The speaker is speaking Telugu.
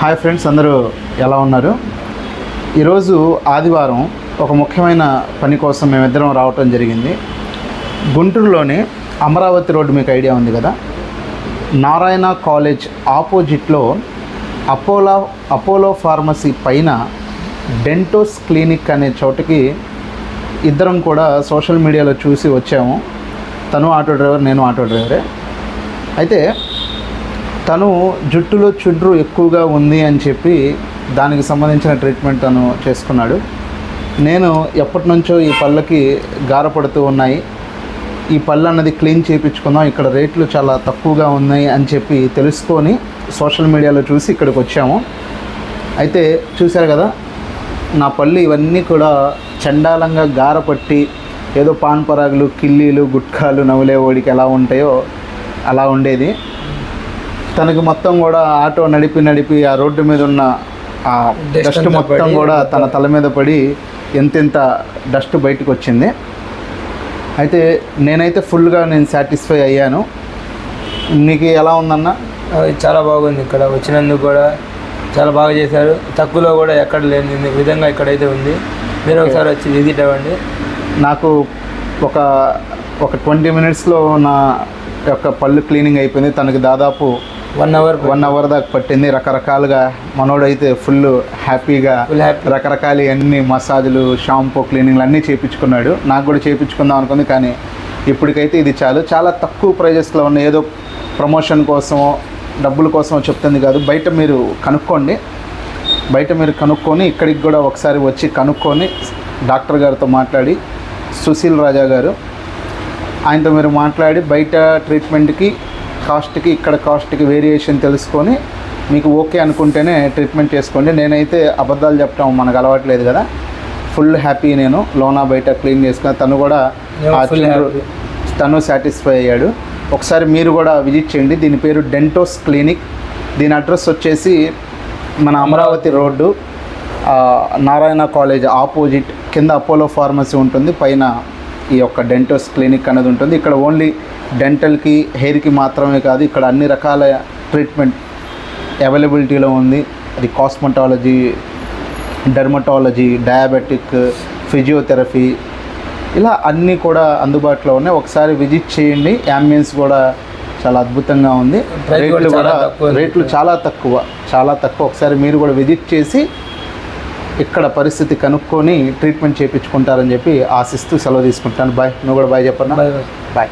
హాయ్ ఫ్రెండ్స్ అందరూ ఎలా ఉన్నారు? ఈరోజు ఆదివారం ఒక ముఖ్యమైన పని కోసం మేమిద్దరం రావటం జరిగింది. గుంటూరులోనే అమరావతి రోడ్డు మీకు ఐడియా ఉంది కదా? నారాయణ కాలేజ్ ఆపోజిట్లో అపోలో అపోలో ఫార్మసీ పైన డెంటోస్ క్లినిక్ అనే చోటకి ఇద్దరం కూడా సోషల్ మీడియాలో చూసి వచ్చాము. తను ఆటో డ్రైవర్ నేను ఆటో డ్రైవరే. అయితే తను జుట్టులో చుడ్రు ఎక్కువగా ఉంది అని చెప్పి దానికి సంబంధించిన ట్రీట్మెంట్ తను చేసుకున్నాడు. నేను ఎప్పటి నుంచో ఈ పళ్ళకి గారపడుతూ ఉన్నాయి. ఈ పళ్ళు అన్నది క్లీన్ చేయించుకుందాం ఇక్కడ రేట్లు చాలా తక్కువగా ఉన్నాయి అని చెప్పి తెలుసుకొని సోషల్ మీడియాలో చూసి ఇక్కడికి వచ్చాము. అయితే చూశారు కదా నా పళ్ళు ఇవన్నీ కూడా చండాలంగా గారపట్టి ఏదో పాన్ పరాగులు కిల్లీలు గుట్కాలు నవ్వులే ఓడికి ఎలా ఉంటాయో అలా ఉండేది. తనకి మొత్తం కూడా ఆటో నడిపి నడిపి ఆ రోడ్డు మీద ఉన్న ఆ డస్ట్ మొత్తం కూడా తన తల మీద పడి ఎంతెంత డస్ట్ బయటకు వచ్చింది అయితే నేనైతే ఫుల్గా నేను సాటిస్ఫై అయ్యాను. నీకు ఎలా ఉందన్న? చాలా బాగుంది ఇక్కడ. వచ్చినందుకు కూడా చాలా బాగా చేశారు. తక్కువలో కూడా ఎక్కడ లేని విధంగా ఇక్కడైతే ఉంది. మీరు ఒకసారి వచ్చి విజిట్ అవ్వండి. నాకు ఒక ఒక ట్వంటీ మినిట్స్లో నా యొక్క పళ్ళు క్లీనింగ్ అయిపోయింది. తనకి దాదాపు వన్ అవర్ వన్ అవర్ దాకా పట్టింది. రకరకాలుగా మనోడైతే ఫుల్ హ్యాపీగా రకరకాల అన్ని మసాజులు షాంపూ క్లీనింగ్లు అన్నీ చేయించుకున్నాడు నాకు కూడా చేయించుకుందాం అనుకుంది కానీ ఇప్పటికైతే ఇది చాలు. చాలా తక్కువ ప్రైజెస్లో ఉన్న ఏదో ప్రమోషన్ కోసమో డబ్బుల కోసమో చెప్తుంది కాదు. బయట మీరు కనుక్కోండి. బయట మీరు కనుక్కొని ఇక్కడికి కూడా ఒకసారి వచ్చి కనుక్కొని డాక్టర్ గారితో మాట్లాడి సుశీల్ రాజా గారు ఆయనతో మీరు మాట్లాడి బయట ట్రీట్మెంట్కి కాస్ట్కి ఇక్కడ కాస్ట్కి వేరియేషన్ తెలుసుకొని మీకు ఓకే అనుకుంటేనే ట్రీట్మెంట్ చేసుకోండి. నేనైతే అబద్ధాలు చెప్పడం మనకు అలవాట్లేదు కదా. ఫుల్ హ్యాపీ నేను. లోనా బయట క్లీన్ చేసుకుని తను కూడా. తను సాటిస్ఫై అయ్యాడు. ఒకసారి మీరు కూడా విజిట్ చేయండి. దీని పేరు డెంటోస్ క్లినిక్ దీని అడ్రస్ వచ్చేసి మన Amaravati road Narayana college opposite కింద అపోలో ఫార్మసీ ఉంటుంది. పైన ఈ యొక్క డెంటోస్ క్లినిక్ అనేది ఉంటుంది. ఇక్కడ ఓన్లీ డెంటల్కి హెయిర్కి మాత్రమే కాదు ఇక్కడ అన్ని రకాల ట్రీట్మెంట్ అవైలబిలిటీలో ఉంది. అది కాస్మెటాలజీ డెర్మటాలజీ డయాబెటిక్ ఫిజియోథెరపీ ఇలా అన్నీ కూడా అందుబాటులో ఉన్నాయి. ఒకసారి విజిట్ చేయండి. యాంబియన్స్ కూడా చాలా అద్భుతంగా ఉంది. రేట్లు కూడా. రేట్లు చాలా తక్కువ చాలా తక్కువ ఒకసారి మీరు కూడా విజిట్ చేసి ఇక్కడ పరిస్థితి కనుక్కొని ట్రీట్మెంట్ చేయించుకుంటారని చెప్పి ఆశిస్తూ సెలవు తీసుకుంటాను బాయ్ నువ్వు కూడా బాయ్ చెప్పన్నా? Bye bye